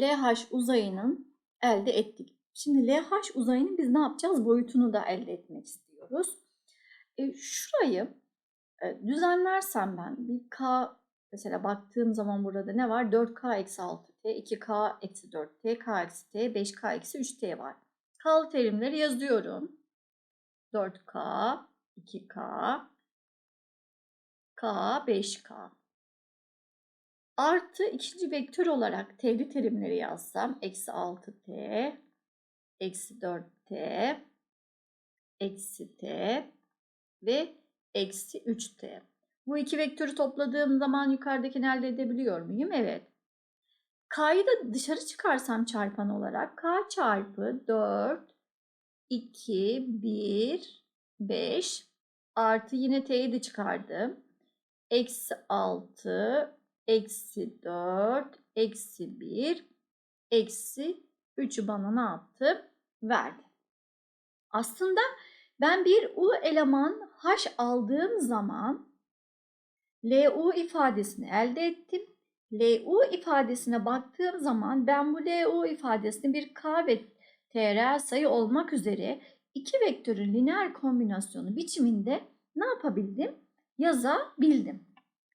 LH uzayının elde ettik. Şimdi LH uzayının biz ne yapacağız? Boyutunu da elde etmek istiyoruz. E, şurayı e, düzenlersem ben bir K mesela baktığım zaman burada ne var? 4K eksi 6T, 2K eksi 4T, K eksi T, 5K eksi 3T var. Kal terimleri yazıyorum. 4K, 2K, K, 5K. Artı ikinci vektör olarak t'li terimleri yazsam eksi 6t, eksi 4t, eksi t ve eksi 3t. Bu iki vektörü topladığım zaman yukarıdakini elde edebiliyor muyum? Evet. K'yı da dışarı çıkarsam çarpan olarak K çarpı 4, 2, 1, 5 artı yine T'yi de çıkardım. Eksi 6, eksi 4, eksi 1, eksi 3'ü bana ne yaptı? Verdi. Aslında ben bir U eleman H aldığım zaman LU ifadesini elde ettim. LU ifadesine baktığım zaman ben bu LU ifadesini bir K ve T reel sayı olmak üzere iki vektörün lineer kombinasyonu biçiminde ne yapabildim? Yazabildim.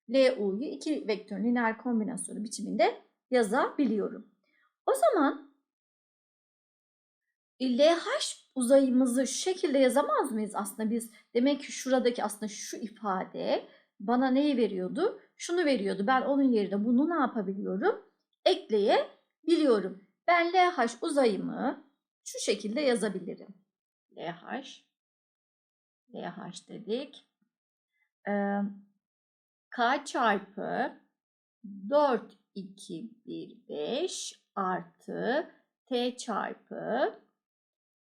LU'yu iki vektörün lineer kombinasyonu biçiminde yazabiliyorum. O zaman LH uzayımızı şu şekilde yazamaz mıyız aslında biz? Demek ki şuradaki aslında şu ifade bana neyi veriyordu? Şunu veriyordu. Ben onun yerine bunu ne yapabiliyorum? Ekleyebiliyorum. Ben LH uzayımı şu şekilde yazabilirim. LH LH dedik. Ee, K çarpı 4, 2, 1, 5 artı T çarpı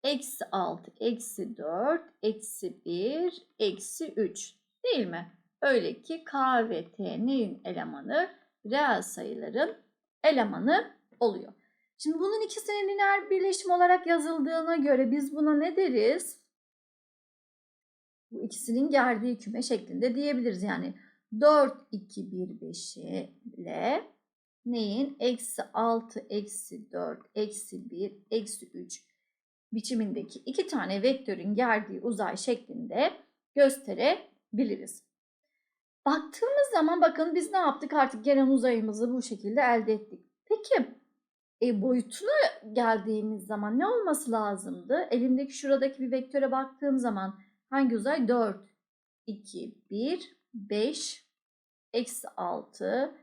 eksi 6, eksi 4, eksi 1, eksi 3 değil mi? Öyle ki K ve T elemanı? Reel sayıların elemanı oluyor. Şimdi bunun ikisinin lineer birleşim olarak yazıldığına göre biz buna ne deriz? Bu ikisinin gerdiği küme şeklinde diyebiliriz. Yani 4, 2, 1, 5 ile neyin? Eksi 6, eksi 4, eksi 1, eksi 3 biçimindeki iki tane vektörün gerdiği uzay şeklinde gösterebiliriz. Baktığımız zaman bakın biz ne yaptık? Artık gelen uzayımızı bu şekilde elde ettik. Peki e, boyutuna geldiğimiz zaman ne olması lazımdı? Elimdeki şuradaki bir vektöre baktığım zaman hangi uzay? 4, 2, 1, 5, eksi 6,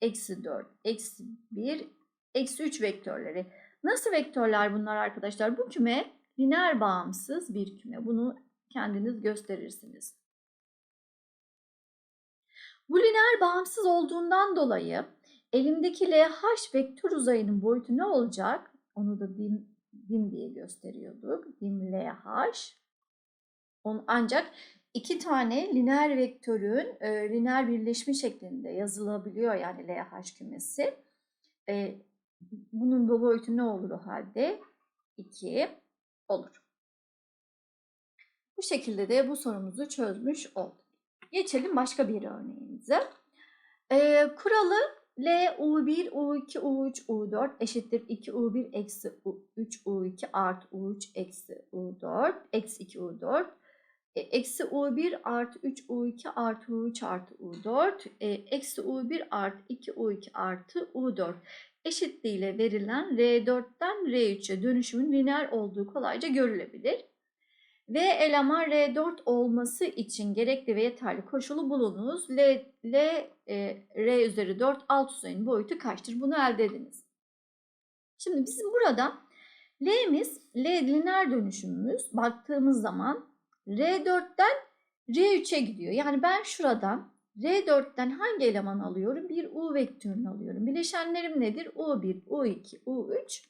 eksi 4, eksi 1, eksi 3 vektörleri. Nasıl vektörler bunlar arkadaşlar? Bu küme lineer bağımsız bir küme. Bunu kendiniz gösterirsiniz. Bu lineer bağımsız olduğundan dolayı elimdeki LH vektör uzayının boyutu ne olacak? Onu da dim, dim diye gösteriyorduk. Dim LH. On, ancak iki tane lineer vektörün e, lineer birleşimi şeklinde yazılabiliyor yani LH kümesi. E, bunun boyutu ne olur o halde? 2 olur. Bu şekilde de bu sorumuzu çözmüş olduk. Geçelim başka bir örneğimize. E, kuralı L U1, U2, U3, U4 eşittir 2U1 eksi 3 U2 artı U3 eksi U4 eksi 2 U4 e, eksi U1 artı 3 U2 artı U3 artı U4 e, eksi U1 artı 2 U2 artı U4 eşitliğiyle verilen R4'ten R3'e dönüşümün lineer olduğu kolayca görülebilir. V eleman R4 olması için gerekli ve yeterli koşulu bulunuz. L, L e, R üzeri 4 alt uzayın boyutu kaçtır? Bunu elde ediniz. Şimdi bizim burada L'miz, L lineer dönüşümümüz baktığımız zaman R4'ten R3'e gidiyor. Yani ben şuradan R4'ten hangi eleman alıyorum? Bir U vektörünü alıyorum. Bileşenlerim nedir? U1, U2, U3,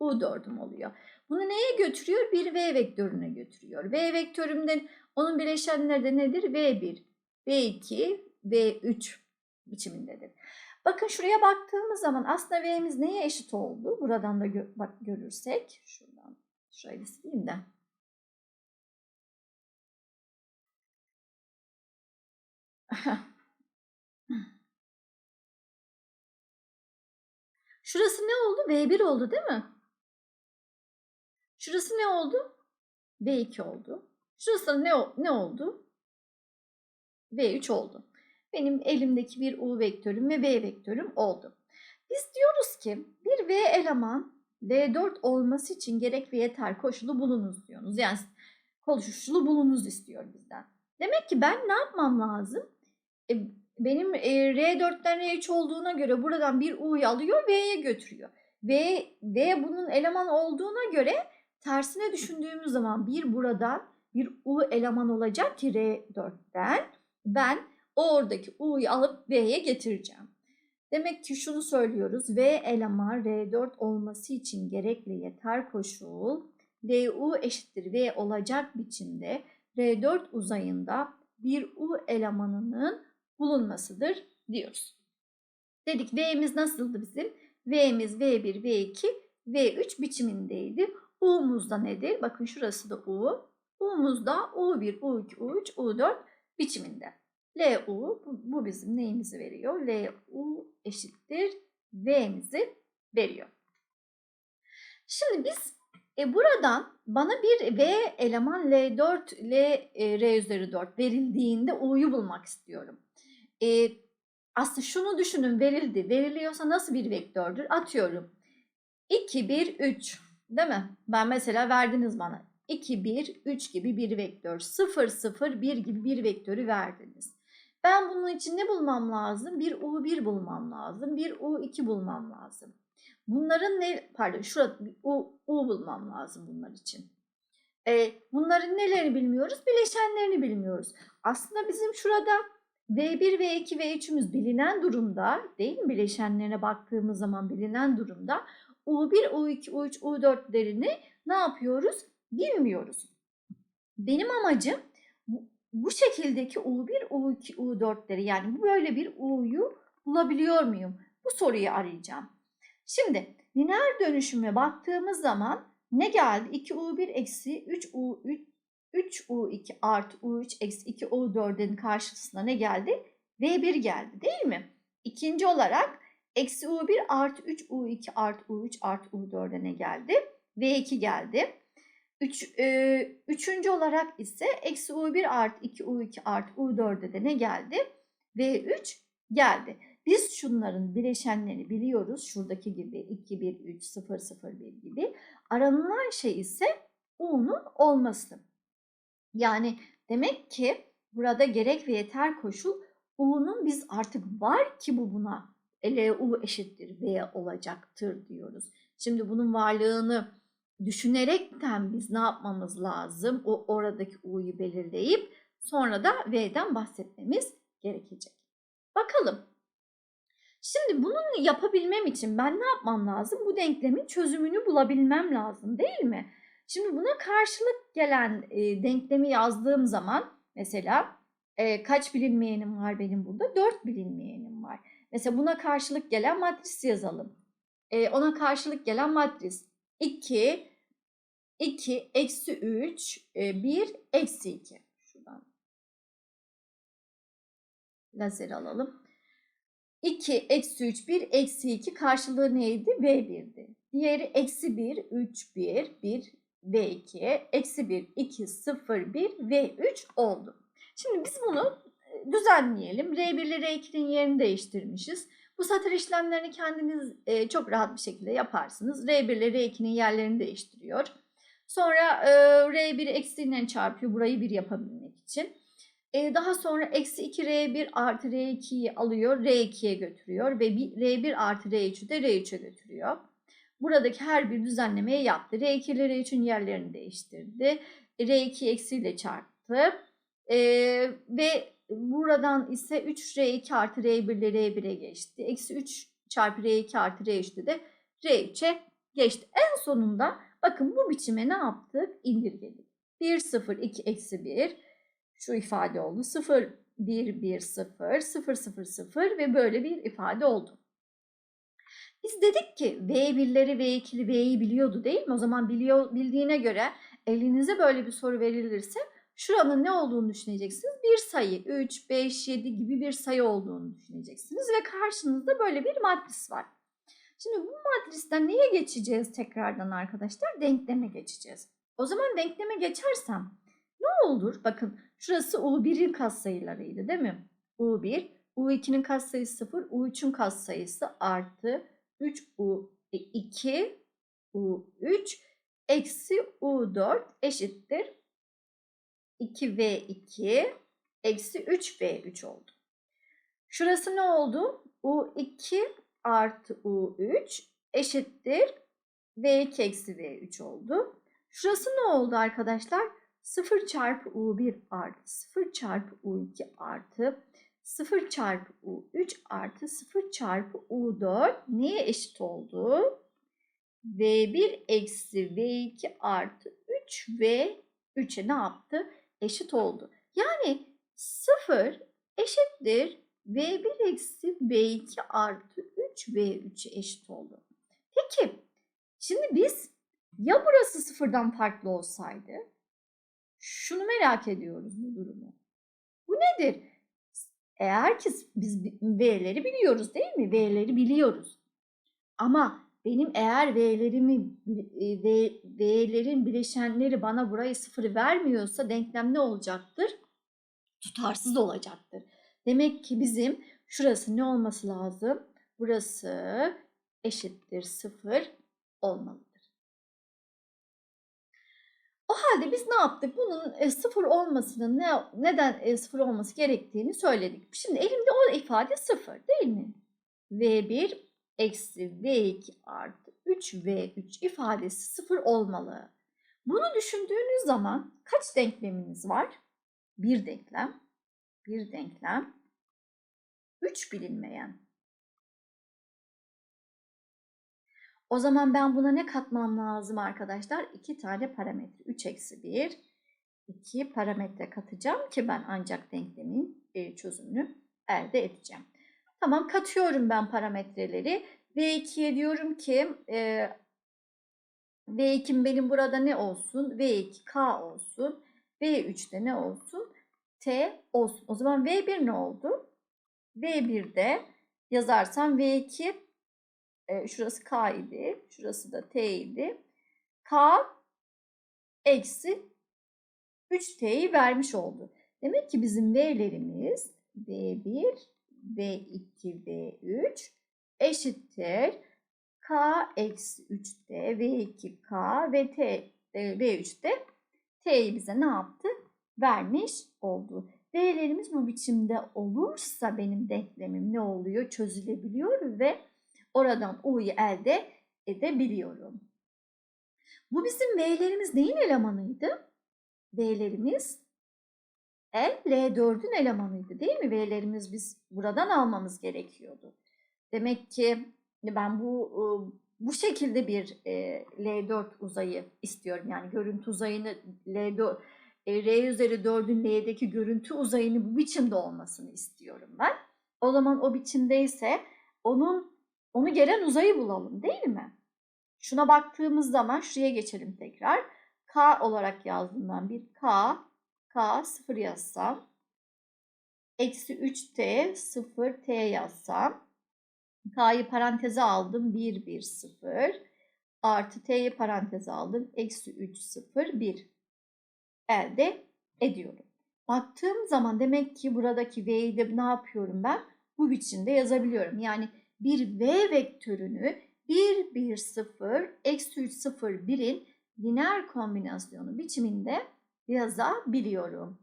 U4'üm oluyor. Bunu neye götürüyor? Bir V vektörüne götürüyor. V vektörümden onun bileşenleri de nedir? V1, V2, V3 biçimindedir. Bakın şuraya baktığımız zaman aslında V'miz neye eşit oldu? Buradan da gö bak görürsek. Şuradan şöyle sileyim de. Şurası ne oldu? V1 oldu değil mi? Şurası ne oldu? V2 oldu. Şurası ne, ne oldu? V3 oldu. Benim elimdeki bir U vektörüm ve V vektörüm oldu. Biz diyoruz ki bir V eleman V4 olması için gerek ve yeter koşulu bulunuz diyoruz. Yani koşulu bulunuz istiyor bizden. Demek ki ben ne yapmam lazım? E, benim e, R4'ten R3 olduğuna göre buradan bir U'yu alıyor V'ye götürüyor. V, V bunun eleman olduğuna göre tersine düşündüğümüz zaman bir buradan bir U eleman olacak ki R4'ten ben oradaki U'yu alıp V'ye getireceğim. Demek ki şunu söylüyoruz. V eleman R4 olması için gerekli yeter koşul DU eşittir V olacak biçimde R4 uzayında bir U elemanının bulunmasıdır diyoruz. Dedik V'miz nasıldı bizim? V'miz V1, V2, V3 biçimindeydi. U'muz da nedir? Bakın şurası da U. U'muz da U1, U2, U3, U4 biçiminde. LU bu, bizim neyimizi veriyor? LU eşittir V'mizi veriyor. Şimdi biz e, buradan bana bir V eleman L4, L e, R üzeri 4 verildiğinde U'yu bulmak istiyorum. E, aslında şunu düşünün verildi. Veriliyorsa nasıl bir vektördür? Atıyorum. 2, 1, 3 değil mi? Ben mesela verdiniz bana. 2, 1, 3 gibi bir vektör. 0, 0, 1 gibi bir vektörü verdiniz. Ben bunun için ne bulmam lazım? Bir U1 bulmam lazım. Bir U2 bulmam lazım. Bunların ne, pardon şurada U, U bulmam lazım bunlar için. E, bunların nelerini bilmiyoruz? Bileşenlerini bilmiyoruz. Aslında bizim şurada V1, V2, V3'ümüz bilinen durumda değil mi? Bileşenlerine baktığımız zaman bilinen durumda. U1, U2, U3, U4'lerini ne yapıyoruz? Bilmiyoruz. Benim amacım bu, şekildeki U1, U2, U4'leri yani böyle bir U'yu bulabiliyor muyum? Bu soruyu arayacağım. Şimdi lineer dönüşüme baktığımız zaman ne geldi? 2U1 eksi 3U3 3U2 artı U3 eksi 2U4'ün karşısına ne geldi? V1 geldi değil mi? İkinci olarak eksi U1 artı 3U2 artı U3 artı U4'e ne geldi? V2 geldi. Üç, e, üçüncü olarak ise eksi U1 artı 2U2 artı U4'e de ne geldi? V3 geldi. Biz şunların bileşenlerini biliyoruz. Şuradaki gibi 2, 1, 3, 0, 0, 1 gibi. Aranılan şey ise U'nun olması. Yani demek ki burada gerek ve yeter koşul U'nun biz artık var ki bu buna LU eşittir V olacaktır diyoruz. Şimdi bunun varlığını düşünerekten biz ne yapmamız lazım? O oradaki U'yu belirleyip sonra da V'den bahsetmemiz gerekecek. Bakalım. Şimdi bunu yapabilmem için ben ne yapmam lazım? Bu denklemin çözümünü bulabilmem lazım değil mi? Şimdi buna karşılık gelen e, denklemi yazdığım zaman mesela e, kaç bilinmeyenim var benim burada? 4 bilinmeyenim var. Mesela buna karşılık gelen matris yazalım. E, ona karşılık gelen matris 2, 2, eksi 3, e, 1, eksi 2. Şuradan lazer alalım. 2, eksi 3, 1, eksi 2 karşılığı neydi? V1'di. Diğeri eksi 1, 3, 1, 1, V2, eksi 1, 2, 0, 1, V3 oldu. Şimdi biz bunu e, düzenleyelim. R1 ile R2'nin yerini değiştirmişiz. Bu satır işlemlerini kendiniz e, çok rahat bir şekilde yaparsınız. R1 ile R2'nin yerlerini değiştiriyor. Sonra e, R1'i eksiyle çarpıyor burayı 1 yapabilmek için. E, daha sonra eksi 2 R1 artı R2'yi alıyor R2'ye götürüyor ve bir, R1 artı R3'ü de R3'e götürüyor. Buradaki her bir düzenlemeyi yaptı. R2 ile R3'ün yerlerini değiştirdi. R2 eksiyle çarptı. E, ve buradan ise 3R2 artı R1 ile R1'e geçti. Eksi 3 çarpı R2 artı R3'te de R3'e geçti. En sonunda bakın bu biçime ne yaptık? İndirgedik. 1, 0, 2, eksi 1. Şu ifade oldu. 0, 1, 1, 0, 0, 0, 0 ve böyle bir ifade oldu. Biz dedik ki V1'leri, V2'li, V'yi biliyordu değil mi? O zaman biliyor, bildiğine göre elinize böyle bir soru verilirse şuranın ne olduğunu düşüneceksiniz. Bir sayı 3, 5, 7 gibi bir sayı olduğunu düşüneceksiniz ve karşınızda böyle bir matris var. Şimdi bu matristen neye geçeceğiz tekrardan arkadaşlar? Denkleme geçeceğiz. O zaman denkleme geçersem ne olur? Bakın şurası U1'in katsayılarıydı değil mi? U1, U2'nin katsayısı 0, U3'ün katsayısı artı 3U2, U3 eksi U4 eşittir 2V2 eksi 3V3 oldu. Şurası ne oldu? U2 artı U3 eşittir V2 eksi V3 oldu. Şurası ne oldu arkadaşlar? 0 çarpı U1 artı 0 çarpı U2 artı 0 çarpı U3 artı 0 çarpı U4 neye eşit oldu? V1 eksi V2 artı 3 v 3'e ne yaptı? Eşit oldu. Yani 0 eşittir V1 eksi V2 artı 3 V3'e eşit oldu. Peki şimdi biz ya burası sıfırdan farklı olsaydı şunu merak ediyoruz bu durumu. Bu nedir? Eğer ki biz V'leri biliyoruz değil mi? V'leri biliyoruz. Ama benim eğer V'lerimi v, V'lerin bileşenleri bana burayı sıfır vermiyorsa denklem ne olacaktır? Tutarsız olacaktır. Demek ki bizim şurası ne olması lazım? Burası eşittir sıfır olmalıdır. O halde biz ne yaptık? Bunun e, sıfır olmasının ne, neden e, sıfır olması gerektiğini söyledik. Şimdi elimde o ifade sıfır değil mi? V1 eksi V2 artı 3V3 ifadesi sıfır olmalı. Bunu düşündüğünüz zaman kaç denkleminiz var? Bir denklem, bir denklem, üç bilinmeyen. O zaman ben buna ne katmam lazım arkadaşlar? İki tane parametre. 3 eksi 1. 2 parametre katacağım ki ben ancak denklemin e, çözümünü elde edeceğim. Tamam katıyorum ben parametreleri. V2'ye diyorum ki e, V2'm benim burada ne olsun? V2 K olsun. V3'te ne olsun? T olsun. O zaman V1 ne oldu? V1'de yazarsam V2 e, şurası K idi. Şurası da T idi. K eksi 3T'yi vermiş oldu. Demek ki bizim V'lerimiz V1, V2, V3 eşittir K eksi 3D, V2K ve T, V3'te T'yi bize ne yaptı? Vermiş oldu. V'lerimiz bu biçimde olursa benim denklemim ne oluyor? Çözülebiliyor ve oradan U'yu elde edebiliyorum. Bu bizim V'lerimiz neyin elemanıydı? V'lerimiz L, L4'ün elemanıydı değil mi? V'lerimiz biz buradan almamız gerekiyordu. Demek ki ben bu bu şekilde bir L4 uzayı istiyorum. Yani görüntü uzayını L4 R üzeri 4'ün L'deki görüntü uzayını bu biçimde olmasını istiyorum ben. O zaman o biçimdeyse onun onu gelen uzayı bulalım değil mi? Şuna baktığımız zaman şuraya geçelim tekrar. K olarak yazdım ben bir K. K 0 yazsam. Eksi 3T 0T yazsam. K'yı paranteze aldım 1 1 0. Artı T'yi paranteze aldım. Eksi 3 0 1. Elde ediyorum. Baktığım zaman demek ki buradaki V'yi de ne yapıyorum ben? Bu biçimde yazabiliyorum. Yani bir V vektörünü 1, 1, 0, eksi 3, 0, 1'in lineer kombinasyonu biçiminde yazabiliyorum.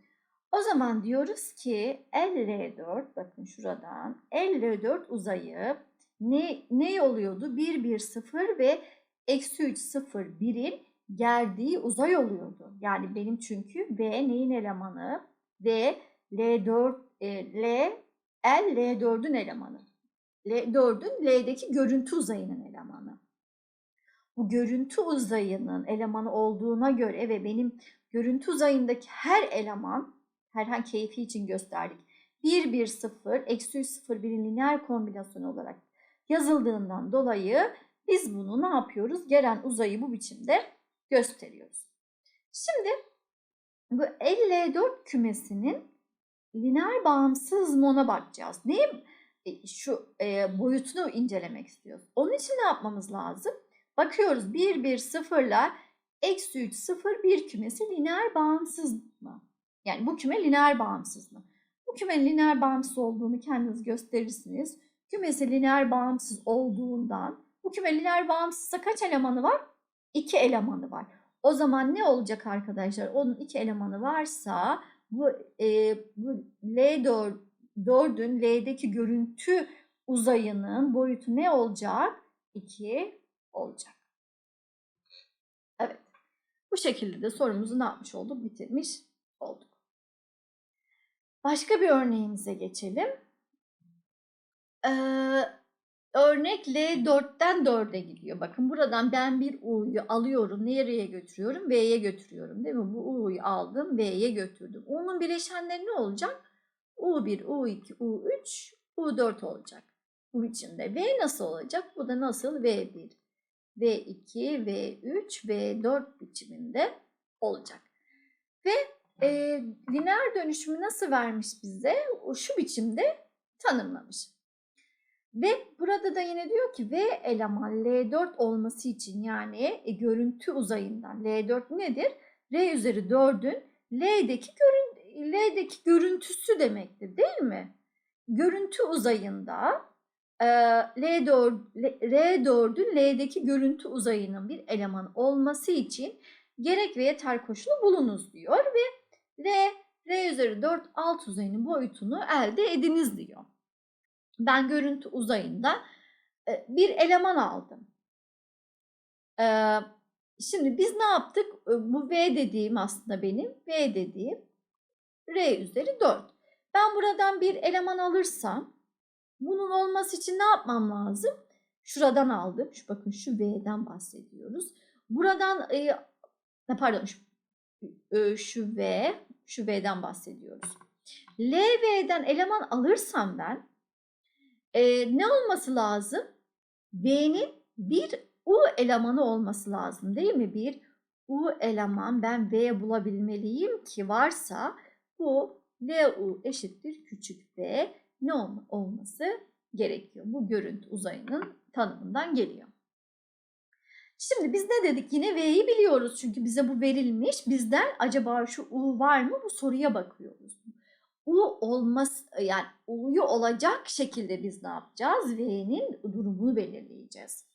O zaman diyoruz ki L4 bakın şuradan L4 uzayı ne, ne oluyordu? 1, 1, 0 ve eksi 3, 0, 1'in gerdiği uzay oluyordu. Yani benim çünkü V neyin elemanı? V L4 e, L L L4'ün elemanı. L4'ün L'deki görüntü uzayının elemanı. Bu görüntü uzayının elemanı olduğuna göre ve benim görüntü uzayındaki her eleman herhangi keyfi için gösterdik. 1, 1, 0, eksi 3, 0, 1'in lineer kombinasyonu olarak yazıldığından dolayı biz bunu ne yapıyoruz? Gelen uzayı bu biçimde gösteriyoruz. Şimdi bu L4 kümesinin lineer bağımsız mona bakacağız. Neyi e, şu e, boyutunu incelemek istiyoruz. Onun için ne yapmamız lazım? Bakıyoruz 1, 1, 0 ile eksi 3, 0, 1 kümesi lineer bağımsız mı? Yani bu küme lineer bağımsız mı? Bu kümenin lineer bağımsız olduğunu kendiniz gösterirsiniz. Kümesi lineer bağımsız olduğundan bu küme lineer bağımsızsa kaç elemanı var? 2 elemanı var. O zaman ne olacak arkadaşlar? Onun iki elemanı varsa bu, e, bu L4 4'ün L'deki görüntü uzayının boyutu ne olacak? 2 olacak. Evet. Bu şekilde de sorumuzu ne yapmış olduk? Bitirmiş olduk. Başka bir örneğimize geçelim. Ee, örnek L4'ten 4'e gidiyor. Bakın buradan ben bir U'yu alıyorum. Nereye götürüyorum? V'ye götürüyorum. Değil mi? Bu U'yu aldım. V'ye götürdüm. U'nun bileşenleri ne olacak? U1, U2, U3, U4 olacak. Bu biçimde. V nasıl olacak? Bu da nasıl? V1, V2, V3, V4 biçiminde olacak. Ve e, lineer dönüşümü nasıl vermiş bize? Şu biçimde tanımlamış. Ve burada da yine diyor ki V eleman L4 olması için yani e, görüntü uzayından L4 nedir? R üzeri 4'ün L'deki görün L'deki görüntüsü demektir değil mi? Görüntü uzayında e, L4 R4'ün L'deki görüntü uzayının bir eleman olması için gerek ve yeter koşulu bulunuz diyor ve R, R üzeri 4 alt uzayının boyutunu elde ediniz diyor. Ben görüntü uzayında e, bir eleman aldım. E, şimdi biz ne yaptık? Bu V dediğim aslında benim. V dediğim R üzeri 4. Ben buradan bir eleman alırsam bunun olması için ne yapmam lazım? Şuradan aldım. Şu bakın şu V'den bahsediyoruz. Buradan pardon şu, şu V şu V'den bahsediyoruz. LV'den eleman alırsam ben e, ne olması lazım? V'nin bir U elemanı olması lazım değil mi? Bir U eleman ben V bulabilmeliyim ki varsa bu LU eşittir küçük V ne olma, olması gerekiyor. Bu görüntü uzayının tanımından geliyor. Şimdi biz ne dedik? Yine V'yi biliyoruz çünkü bize bu verilmiş. Bizden acaba şu U var mı? Bu soruya bakıyoruz. U olmaz yani U'yu olacak şekilde biz ne yapacağız? V'nin durumunu belirleyeceğiz.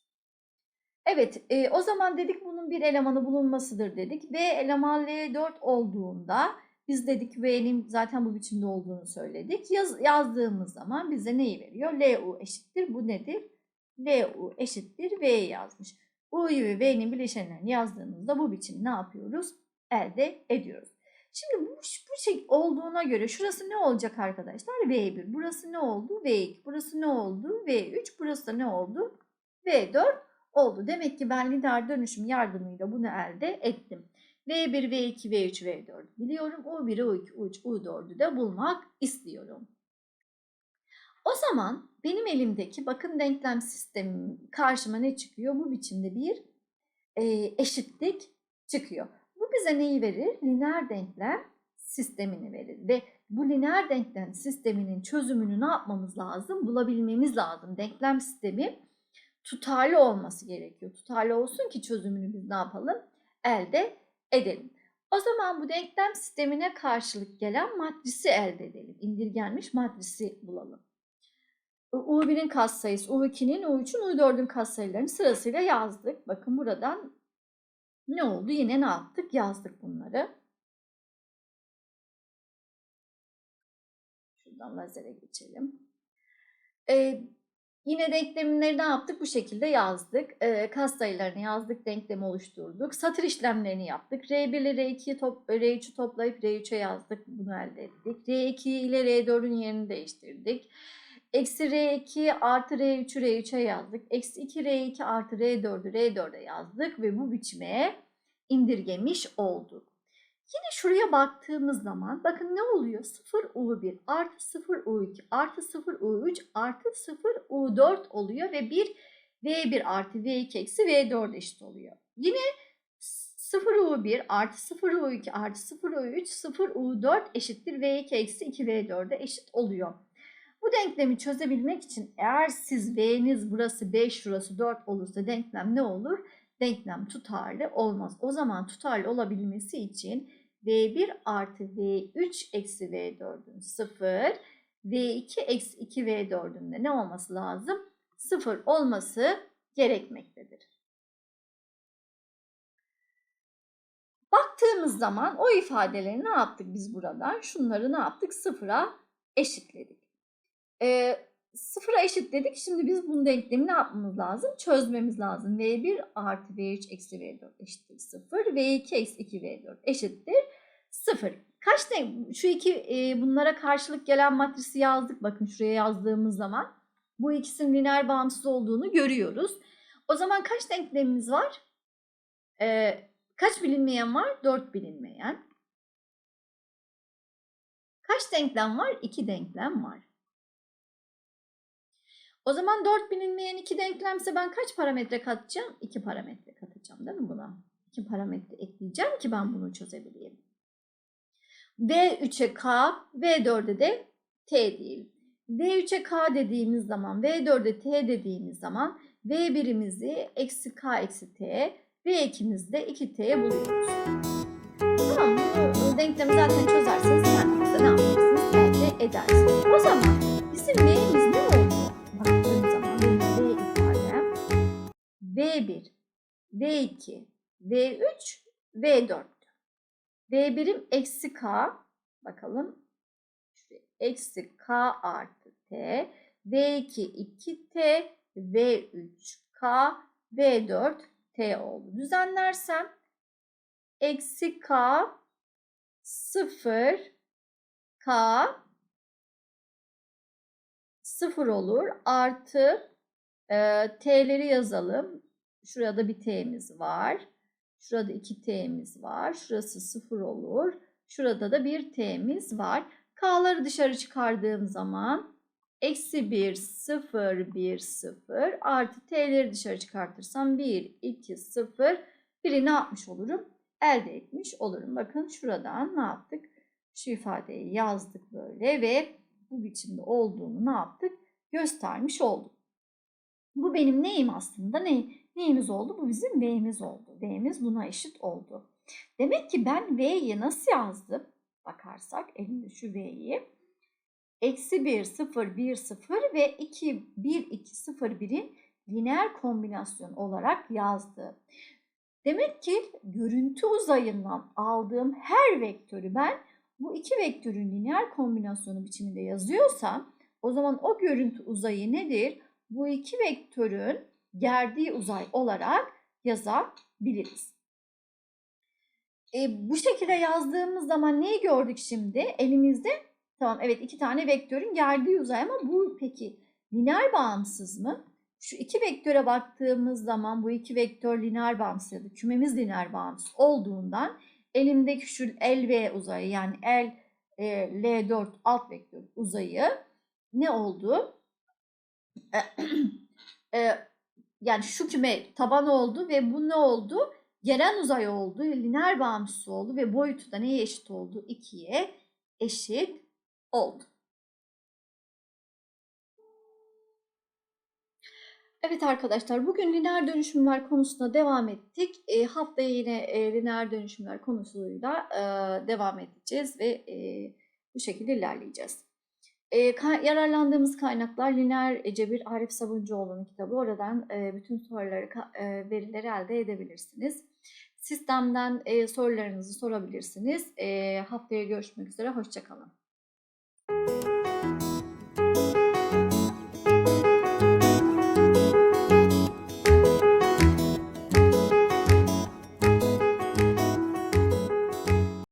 Evet e, o zaman dedik bunun bir elemanı bulunmasıdır dedik. V eleman L4 olduğunda biz dedik V'nin zaten bu biçimde olduğunu söyledik. Yaz, yazdığımız zaman bize neyi veriyor? LU eşittir. Bu nedir? LU eşittir V yazmış. U'yu ve V'nin bileşenlerini yazdığımızda bu biçim ne yapıyoruz? Elde ediyoruz. Şimdi bu, bu şey olduğuna göre şurası ne olacak arkadaşlar? V1. Burası ne oldu? V2. Burası ne oldu? V3. Burası da ne oldu? V4 oldu. Demek ki ben lineer dönüşüm yardımıyla bunu elde ettim. V1, V2, V3, V4 biliyorum. U1, U2, U3, U4'ü de bulmak istiyorum. O zaman benim elimdeki bakın denklem sistemim karşıma ne çıkıyor? Bu biçimde bir e, eşitlik çıkıyor. Bu bize neyi verir? Lineer denklem sistemini verir ve bu lineer denklem sisteminin çözümünü ne yapmamız lazım? Bulabilmemiz lazım. Denklem sistemi tutarlı olması gerekiyor. Tutarlı olsun ki çözümünü biz ne yapalım? Elde edelim. O zaman bu denklem sistemine karşılık gelen matrisi elde edelim. İndirgenmiş matrisi bulalım. U1'in katsayısı, U2'nin, U3'ün, U4'ün katsayılarını sırasıyla yazdık. Bakın buradan ne oldu? Yine ne yaptık? Yazdık bunları. Şuradan lazere geçelim. Ee, yine denklemleri ne yaptık? Bu şekilde yazdık. Ee, kas sayılarını yazdık, denklemi oluşturduk. Satır işlemlerini yaptık. R1 ile R2'yi top, R3'ü toplayıp R3'e yazdık. Bunu elde ettik. R2 ile R4'ün yerini değiştirdik. Eksi R2 artı R3'ü R3'e yazdık. Eksi 2 R2 artı R4'ü R4'e yazdık ve bu biçime indirgemiş olduk. Yine şuraya baktığımız zaman bakın ne oluyor? 0 U1 artı 0 U2 artı 0 U3 artı 0 U4 oluyor ve 1 V1 artı V2 eksi V4 eşit oluyor. Yine 0 U1 artı 0 U2 artı 0 U3 0 U4 eşittir V2 eksi 2 V4'e eşit oluyor. Bu denklemi çözebilmek için eğer siz V'niz burası 5 şurası 4 olursa denklem ne olur? Denklem tutarlı olmaz. O zaman tutarlı olabilmesi için V1 artı V3 eksi V4'ün 0, V2 eksi 2 V4'ün de ne olması lazım? 0 olması gerekmektedir. Baktığımız zaman o ifadeleri ne yaptık biz buradan? Şunları ne yaptık? Sıfıra eşitledik. Ee, sıfıra eşitledik. Şimdi biz bunun denklemi ne yapmamız lazım? Çözmemiz lazım. V1 artı V3 eksi V4 eşittir 0. V2 eksi 2 V4 eşittir 0. Kaç denk? Şu iki e, bunlara karşılık gelen matrisi yazdık. Bakın şuraya yazdığımız zaman. Bu ikisinin lineer bağımsız olduğunu görüyoruz. O zaman kaç denklemimiz var? Ee, kaç bilinmeyen var? 4 bilinmeyen. Kaç denklem var? 2 denklem var. O zaman 4 bilinmeyen 2 denklemse ben kaç parametre katacağım? 2 parametre katacağım değil mi buna? 2 parametre ekleyeceğim ki ben bunu çözebileyim. V3'e K, V4'e de T diyelim. V3'e K dediğimiz zaman, V4'e T dediğimiz zaman V1'imizi eksi K eksi T, V2'mizi de 2T buluyoruz. Tamam? Bu denklemi zaten çözerseniz kendiniz de ne yaparsınız? Elde edersiniz. O zaman bizim V'miz ne oldu? Baktığım zaman benim V ifadem V1, V2, V3, V4. V1'im eksi K. Bakalım. Eksi K artı T. V2 2T. V3 K. V4 T oldu. Düzenlersem eksi K 0 K 0 olur. Artı e, T'leri yazalım. Şurada bir T'miz var. Şurada 2 T'miz var. Şurası 0 olur. Şurada da bir T'miz var. K'ları dışarı çıkardığım zaman eksi 1, 0, 1, 0 artı T'leri dışarı çıkartırsam 1, 2, 0 biri ne yapmış olurum? Elde etmiş olurum. Bakın şuradan ne yaptık? Şu ifadeyi yazdık böyle ve bu biçimde olduğunu ne yaptık? Göstermiş olduk. Bu benim neyim aslında? Ne, neyimiz oldu? Bu bizim V'miz oldu. V'miz buna eşit oldu. Demek ki ben V'yi nasıl yazdım? Bakarsak elimde şu V'yi. Eksi 1, 0, 1, 0 ve 2, 1, 2, 0, 1'in lineer kombinasyon olarak yazdım. Demek ki görüntü uzayından aldığım her vektörü ben bu iki vektörün lineer kombinasyonu biçiminde yazıyorsam o zaman o görüntü uzayı nedir? Bu iki vektörün gerdiği uzay olarak yazabiliriz. E, bu şekilde yazdığımız zaman neyi gördük şimdi? Elimizde tamam evet iki tane vektörün gerdiği uzay ama bu peki lineer bağımsız mı? Şu iki vektöre baktığımız zaman bu iki vektör lineer bağımsız ya da kümemiz lineer bağımsız olduğundan elimdeki şu LV uzayı yani L e, L4 alt vektör uzayı ne oldu? e, yani şu küme taban oldu ve bu ne oldu? Gelen uzay oldu, lineer bağımsız oldu ve boyutu da neye eşit oldu? 2'ye eşit oldu. Evet arkadaşlar bugün lineer dönüşümler konusuna devam ettik. E, haftaya yine e, lineer dönüşümler konusuyla e, devam edeceğiz ve e, bu şekilde ilerleyeceğiz. E, ka yararlandığımız kaynaklar Lineer Cebir Arif Sabuncuoğlu'nun kitabı. Oradan e, bütün soruları, e, verileri elde edebilirsiniz. Sistemden e, sorularınızı sorabilirsiniz. E, haftaya görüşmek üzere, hoşçakalın.